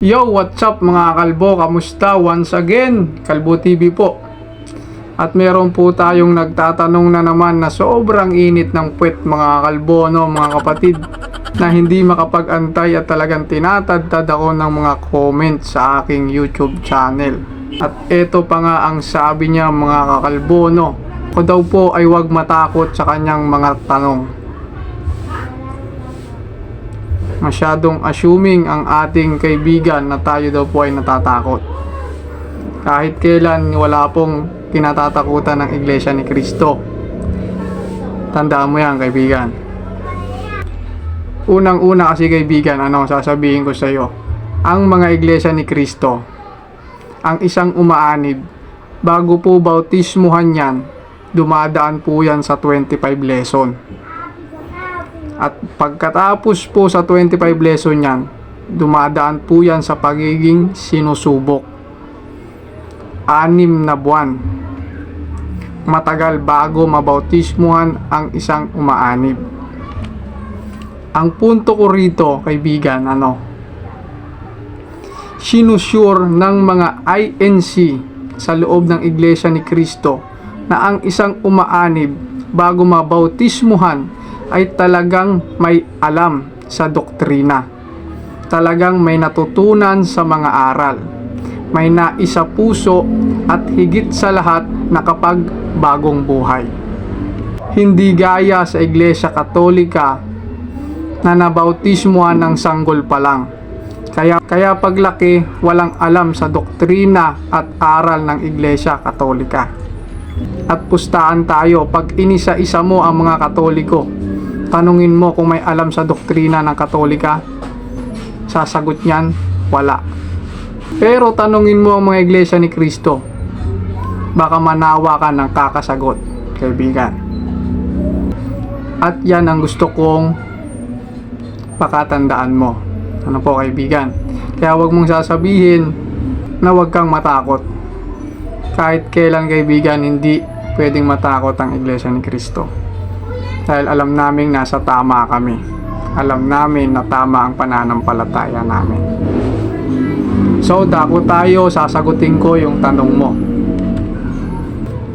Yo, what's up mga kalbo? Kamusta? Once again, Kalbo TV po. At meron po tayong nagtatanong na naman na sobrang init ng puwet mga kalbo, no, mga kapatid, na hindi makapag-antay at talagang tinatadtad ako ng mga comment sa aking YouTube channel. At eto pa nga ang sabi niya mga kakalbo, no, ako daw po ay wag matakot sa kanyang mga tanong. Masyadong assuming ang ating kaibigan na tayo daw po ay natatakot. Kahit kailan wala pong kinatatakutan ng Iglesia ni Kristo. Tandaan mo yan kaibigan. Unang-una kasi kaibigan, ano sasabihin ko sa iyo? Ang mga Iglesia ni Kristo, ang isang umaanib, bago po bautismuhan yan, dumadaan po yan sa 25 lesson. At pagkatapos po sa 25 lesson yan, dumadaan po yan sa pagiging sinusubok. Anim na buwan. Matagal bago mabautismuhan ang isang umaanib. Ang punto ko rito, kaibigan, ano? Sinusure ng mga INC sa loob ng Iglesia ni Kristo na ang isang umaanib bago mabautismuhan ay talagang may alam sa doktrina. Talagang may natutunan sa mga aral. May naisa puso at higit sa lahat nakapag bagong buhay. Hindi gaya sa Iglesia Katolika na nabautismuhan ng sanggol pa lang. Kaya, kaya paglaki, walang alam sa doktrina at aral ng Iglesia Katolika. At pustahan tayo pag inisa-isa mo ang mga Katoliko tanungin mo kung may alam sa doktrina ng Katolika, sasagot niyan, wala. Pero tanungin mo ang mga iglesia ni Kristo, baka manawa ka ng kakasagot, kaibigan. At yan ang gusto kong pakatandaan mo. Ano po kaibigan? Kaya wag mong sasabihin na wag kang matakot. Kahit kailan kaibigan, hindi pwedeng matakot ang iglesia ni Kristo dahil alam naming nasa tama kami. Alam namin na tama ang pananampalataya namin. So, dako tayo, sasagutin ko yung tanong mo.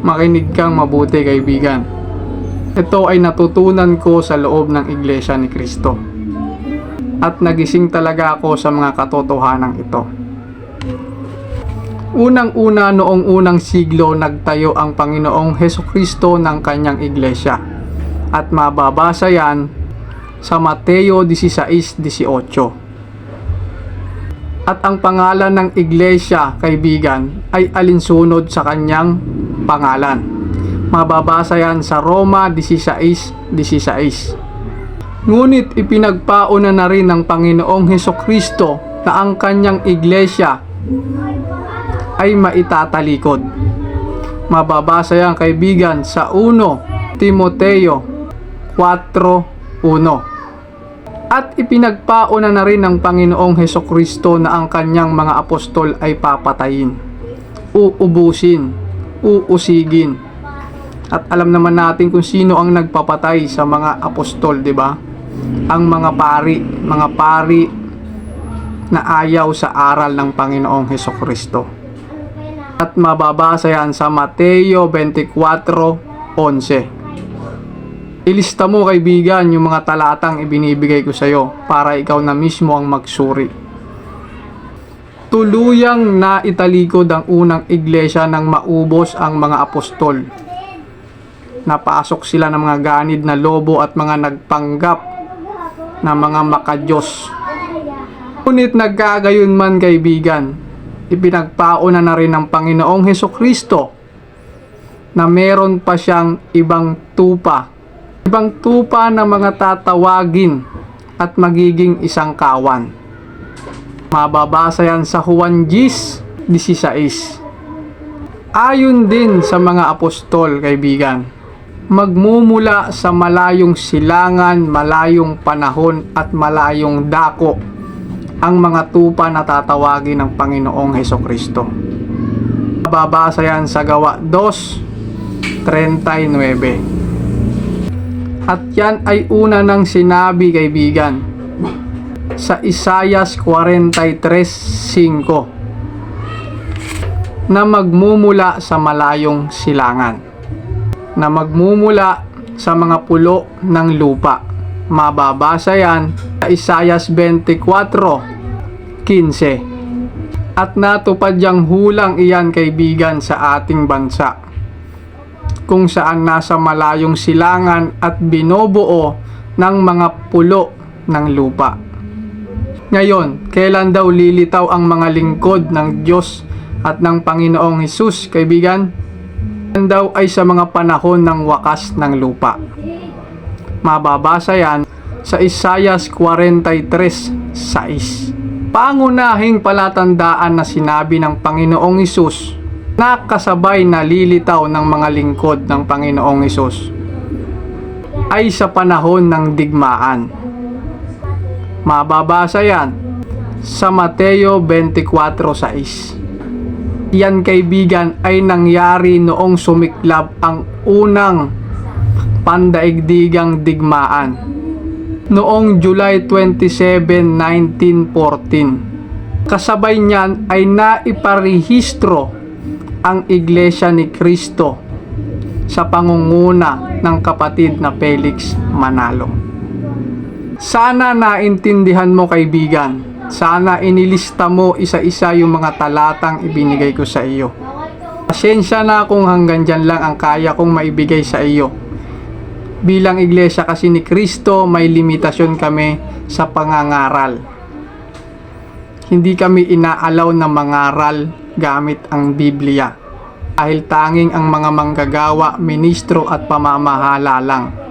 Makinig kang mabuti, kaibigan. Ito ay natutunan ko sa loob ng Iglesia ni Kristo. At nagising talaga ako sa mga katotohanan ito. Unang-una noong unang siglo nagtayo ang Panginoong Heso Kristo ng kanyang iglesia at mababasa yan sa Mateo 16.18. At ang pangalan ng iglesia, kaibigan, ay alinsunod sa kanyang pangalan. Mababasa yan sa Roma 16.16. Ngunit ipinagpauna na rin ng Panginoong Heso Kristo na ang kanyang iglesia ay maitatalikod. Mababasa yan kaibigan sa 1 Timoteo 4.1 At ipinagpauna na rin ng Panginoong Heso Kristo na ang kanyang mga apostol ay papatayin, uubusin, uusigin. At alam naman natin kung sino ang nagpapatay sa mga apostol, di ba? Ang mga pari, mga pari na ayaw sa aral ng Panginoong Heso Kristo. At mababasa yan sa Mateo 24.11 Ilista mo kaibigan yung mga talatang ibinibigay ko sa iyo para ikaw na mismo ang magsuri. Tuluyang na italikod ang unang iglesia nang maubos ang mga apostol. Napasok sila ng mga ganid na lobo at mga nagpanggap na mga makadiyos. Ngunit nagkagayon man kaibigan, ipinagpauna na rin ng Panginoong Heso Kristo na meron pa siyang ibang tupa ibang tupa ng mga tatawagin at magiging isang kawan. Mababasa yan sa Juan Gis 16. Ayon din sa mga apostol, kaibigan, magmumula sa malayong silangan, malayong panahon at malayong dako ang mga tupa na tatawagin ng Panginoong Heso Kristo. Mababasa yan sa Gawa 2.39. At yan ay una ng sinabi kaibigan. Sa Isayas 43.5 na magmumula sa malayong silangan na magmumula sa mga pulo ng lupa. Mababasa yan sa Isayas 24.15 At natupad yang hulang iyan kaibigan sa ating bansa kung saan nasa malayong silangan at binobuo ng mga pulo ng lupa. Ngayon, kailan daw lilitaw ang mga lingkod ng Diyos at ng Panginoong Hesus, kaibigan? Yan daw ay sa mga panahon ng wakas ng lupa. Mababasa yan sa Isayas 43.6. Pangunahing palatandaan na sinabi ng Panginoong Hesus na kasabay na lilitaw ng mga lingkod ng Panginoong Hesus ay sa panahon ng digmaan. Mababasa yan sa Mateo 24.6. Yan kaibigan ay nangyari noong sumiklab ang unang pandaigdigang digmaan noong July 27, 1914. Kasabay niyan ay naiparehistro ang Iglesia ni Cristo sa pangunguna ng kapatid na Felix Manalo. Sana naintindihan mo kaibigan. Sana inilista mo isa-isa yung mga talatang ibinigay ko sa iyo. Pasensya na kung hanggang dyan lang ang kaya kong maibigay sa iyo. Bilang iglesia kasi ni Kristo, may limitasyon kami sa pangangaral. Hindi kami inaalaw na mangaral gamit ang Biblia. Dahil tanging ang mga manggagawa, ministro at pamamahala lang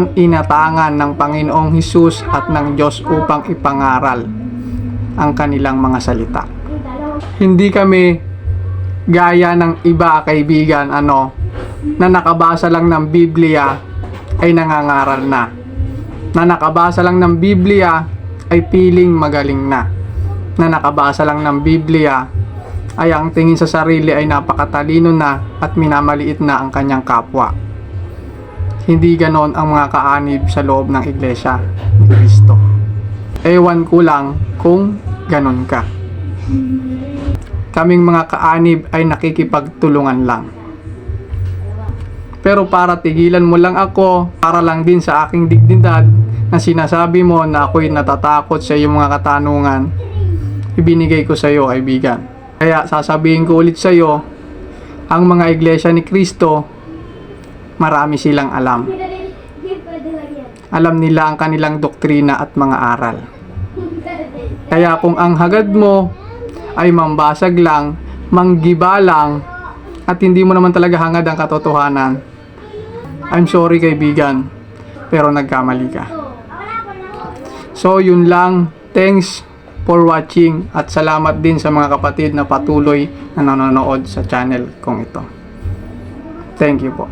ang inatangan ng Panginoong Hesus at ng Diyos upang ipangaral ang kanilang mga salita. Hindi kami gaya ng iba kaibigan ano na nakabasa lang ng Biblia ay nangangaral na. Na nakabasa lang ng Biblia ay piling magaling na. Na nakabasa lang ng Biblia ay ang tingin sa sarili ay napakatalino na at minamaliit na ang kanyang kapwa. Hindi ganon ang mga kaanib sa loob ng iglesia ni Kristo. Ewan ko lang kung ganon ka. Kaming mga kaanib ay nakikipagtulungan lang. Pero para tigilan mo lang ako, para lang din sa aking dignidad na sinasabi mo na ako'y natatakot sa iyong mga katanungan, ibinigay ko sa iyo, kaibigan. Kaya sasabihin ko ulit sa iyo, ang mga iglesia ni Kristo, marami silang alam. Alam nila ang kanilang doktrina at mga aral. Kaya kung ang hagad mo ay mambasag lang, manggiba lang, at hindi mo naman talaga hangad ang katotohanan, I'm sorry kaibigan, pero nagkamali ka. So yun lang, thanks for watching at salamat din sa mga kapatid na patuloy na nanonood sa channel kong ito. Thank you po.